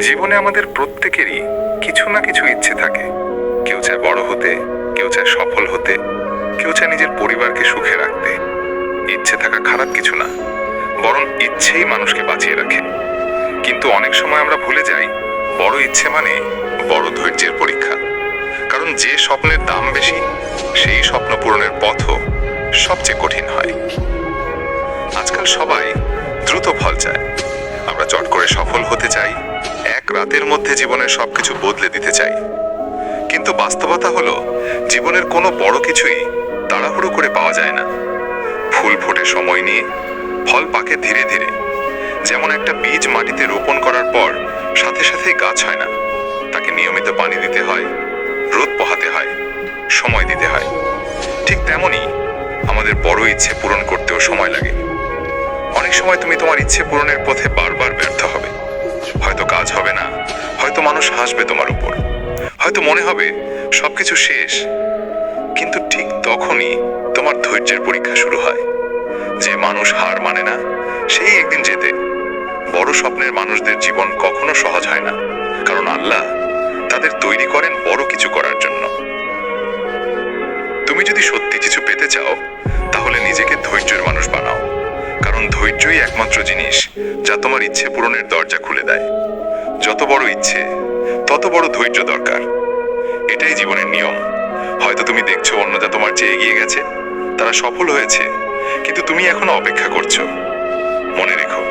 জীবনে আমাদের প্রত্যেকেরই কিছু না কিছু ইচ্ছে থাকে। কেউ চায় বড় হতে, কেউ চায় সফল হতে, কেউ চায় নিজের পরিবারকে সুখে রাখতে। ইচ্ছে থাকা খারাপ কিছু না, বরং ইচ্ছেই মানুষকে বাঁচিয়ে রাখে। কিন্তু অনেক সময় আমরা ভুলে যাই, বড় ইচ্ছে মানে বড় ধৈর্যের পরীক্ষা। কারণ যে স্বপ্নের দাম বেশি, সেই স্বপ্ন পূরণের পথও সবচেয়ে কঠিন হয়। আজকাল সবাই দ্রুত ফল চায়। করে সফল হতে চাই, এক রাতের মধ্যে জীবনের সবকিছু বদলে দিতে চাই। কিন্তু বাস্তবতা হলো, জীবনের কোনো বড় কিছুই তাড়াহুড়ো করে পাওয়া যায় না। ফুল ফোটে সময় নিয়ে, ফল পাকে ধীরে ধীরে। যেমন একটা বীজ মাটিতে রোপণ করার পর সাথে সাথে গাছ হয় না। তাকে নিয়মিত পানি দিতে হয়, রোদ পোহাতে হয়, সময় দিতে হয়। ঠিক তেমনই আমাদের বড় ইচ্ছে পূরণ করতেও সময় লাগে। অনেক সময় তুমি তোমার ইচ্ছে পূরণের পথে বারবার ব্যর্থ হবে। হয়তো কাজ হবে না, হয়তো মানুষ হাসবে তোমার উপর। হয়তো মনে হবে সবকিছু শেষ, কিন্তু ঠিক তখনই তোমার ধৈর্যের পরীক্ষা শুরু হয়। যে মানুষ হার মানে না, সেই একদিন যেতে বড় স্বপ্নের মানুষদের জীবন কখনো সহজ হয় না, কারণ আল্লাহ তাদের তৈরি করেন বড় কিছু করার জন্য। তুমি যদি সত্যি কিছু পেতে চাও, তাহলে নিজেকে ধৈর্যের মানুষ বানাও। ধৈর্যই একমাত্র জিনিস যা তোমার ইচ্ছে পূরণের দরজা খুলে দেয়। যত বড় ইচ্ছে, তত বড় ধৈর্য দরকার। এটাই জীবনের নিয়ম। হয়তো তুমি দেখছ অন্যরা তোমার চেয়ে এগিয়ে গেছে। তারা সফল হয়েছে, কিন্তু তুমি এখনও অপেক্ষা করছ। মনে রেখো,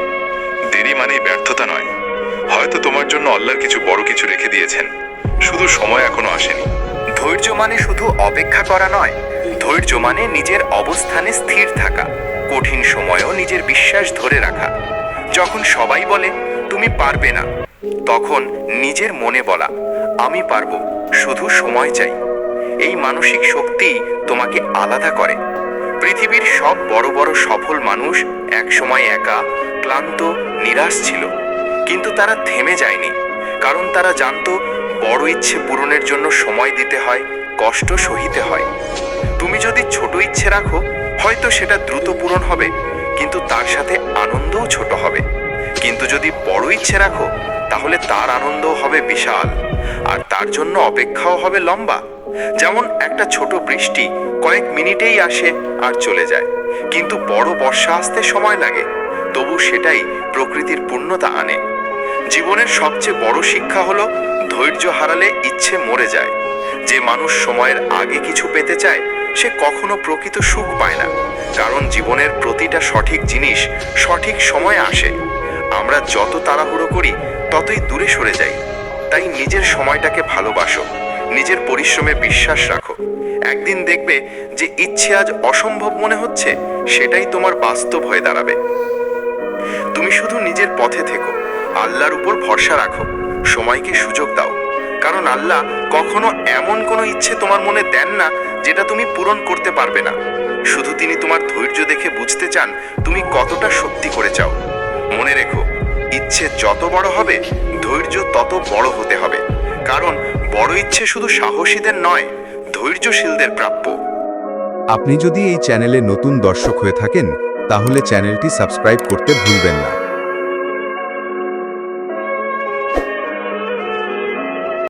দেরি মানেই ব্যর্থতা নয়। হয়তো তোমার জন্য আল্লাহর কিছু বড় কিছু রেখে দিয়েছেন। শুধু সময় এখনও আসেনি। ধৈর্য মানে শুধু অপেক্ষা করা নয়। ধৈর্য মানে নিজের অবস্থানে স্থির থাকা। কঠিন সময়েও নিজের বিশ্বাস ধরে রাখা। যখন সবাই বলে, তুমি পারবে না, তখন নিজের মনে বলা, আমি পারব, শুধু সময় চাই। এই মানসিক শক্তি তোমাকে আলাদা করে। পৃথিবীর সব বড় বড় সফল মানুষ একসময় একা, ক্লান্ত, নিরাশ ছিল। কিন্তু তারা থেমে যায়নি, কারণ তারা জানতো বড় ইচ্ছে পূরণের জন্য সময় দিতে হয়, কষ্ট সহিতে হয়। তুমি যদি ছোট ইচ্ছে রাখো হয়তো সেটা দ্রুত পূরণ হবে, কিন্তু তার সাথে আনন্দও ছোট হবে। কিন্তু যদি বড় ইচ্ছে রাখো, তাহলে তার আনন্দও হবে বিশাল। আর তার জন্য অপেক্ষাও হবে লম্বা। যেমন একটা ছোট বৃষ্টি কয়েক মিনিটেই আসে আর চলে যায়, কিন্তু বড় বর্ষা আসতে সময় লাগে, তবু সেটাই প্রকৃতির পূর্ণতা আনে। জীবনের সবচেয়ে বড় শিক্ষা হলো ধৈর্য হারালে ইচ্ছে মরে যায়। যে মানুষ সময়ের আগে কিছু পেতে চায় সে কখনো প্রকৃত সুখ পায় না, কারণ জীবনের প্রতিটা সঠিক জিনিস সঠিক সময়ে আসে। আমরা যত তাড়াহুড়ো করি, ততই দূরে সরে যাই। তাই নিজের সময়টাকে ভালোবাসো, নিজের পরিশ্রমে বিশ্বাস রাখো। একদিন দেখবে যে ইচ্ছে আজ অসম্ভব মনে হচ্ছে, সেটাই তোমার বাস্তব হয়ে দাঁড়াবে। তুমি শুধু নিজের পথে থেকো, আল্লাহর উপর ভরসা রাখো, সময়কে সুযোগ দাও। কারণ আল্লাহ কখনো এমন কোনো ইচ্ছে তোমার মনে দেন না যেটা তুমি পূরণ করতে পারবে না। শুধু তিনি তোমার ধৈর্য দেখে বুঝতে চান তুমি কতটা সত্যি করে চাও। মনে রেখো, ইচ্ছে যত বড় হবে, ধৈর্য তত বড় হতে হবে। কারণ বড় ইচ্ছে শুধু সাহসীদের নয়, ধৈর্যশীলদের প্রাপ্য। আপনি যদি এই চ্যানেলে নতুন দর্শক হয়ে থাকেন, তাহলে চ্যানেলটি সাবস্ক্রাইব করতে ভুলবেন না।